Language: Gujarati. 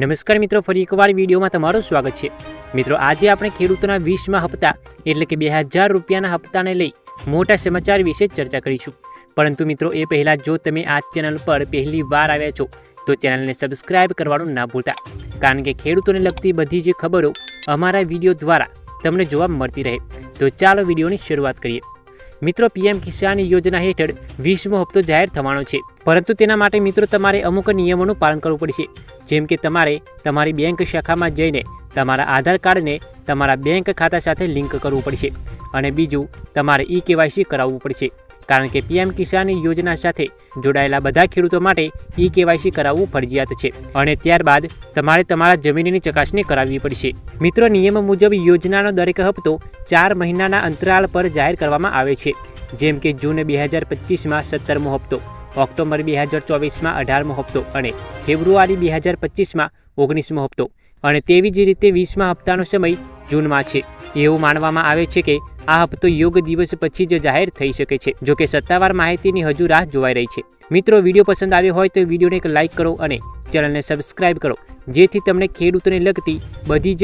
નમસ્કાર મિત્રો, ફરી એકવાર વિડીયોમાં તમારું સ્વાગત છે. મિત્રો, આજે આપણે ખેડૂતોના વીસમાં હપ્તા, એટલે કે બે હજાર રૂપિયાના હપ્તાને લઈ મોટા સમાચાર વિશે ચર્ચા કરીશું. પરંતુ મિત્રો, એ પહેલાં જો તમે આ ચેનલ પર પહેલી વાર આવ્યા છો, તો ચેનલને સબસ્ક્રાઇબ કરવાનું ના ભૂલતા. કારણ કે ખેડૂતોને લગતી બધી જે ખબરો અમારા વીડિયો દ્વારા તમને જોવા મળતી રહે. તો ચાલો વિડીયોની શરૂઆત કરીએ. મિત્રો પીએમ કિસાન યોજના હેઠળ વીસમો હપ્તો જાહેર થવાનો છે. પરંતુ તેના માટે મિત્રો તમારે અમુક નિયમોનું પાલન કરવું પડશે. જેમ કે તમારે તમારી બેંક શાખામાં જઈને તમારા આધાર કાર્ડને તમારા બેંક ખાતા સાથે લિંક કરવું પડશે. અને બીજું, તમારે ઈ કેવાયસી કરાવવું પડશે. કારણ કે પીએમ કિસાન યોજના સાથે જોડાયેલા બધા ખેડૂતો માટે ઈ કેવાયસી કરાવવું ફરજિયાત છે. અને ત્યારબાદ તમારે તમારા જમીનની ચકાસણી કરાવવી પડશે. મિત્રો, નિયમ મુજબ યોજનાનો દરેક હપ્તો ચાર મહિનાના અંતરાલ પર જાહેર કરવામાં આવે છે. જેમ કે જૂન બે હજાર પચીસમાં સત્તરમો હપ્તો, ઓક્ટોબર બે હજાર ચોવીસમાં અઢારમો હપ્તો અને ફેબ્રુઆરી બે હજાર પચીસમાં ઓગણીસમો હપ્તો. અને તેવી જ રીતે વીસમા હપ્તાનો સમય જૂનમાં છે. એવું માનવામાં આવે છે કે આ હપ્તો યોગ દિવસ પછી જ જાહેર થઈ શકે છે, જો કે સત્તાવાર માહિતીની હજુ રાહ જોવાઈ રહી છે. મિત્રો, વીડિયો પસંદ આવ્યો હોય તો વિડીયોને એક લાઇક કરો અને ચેનલને સબસ્ક્રાઇબ કરો, જેથી તમને ખેડૂતોને લગતી બધી જ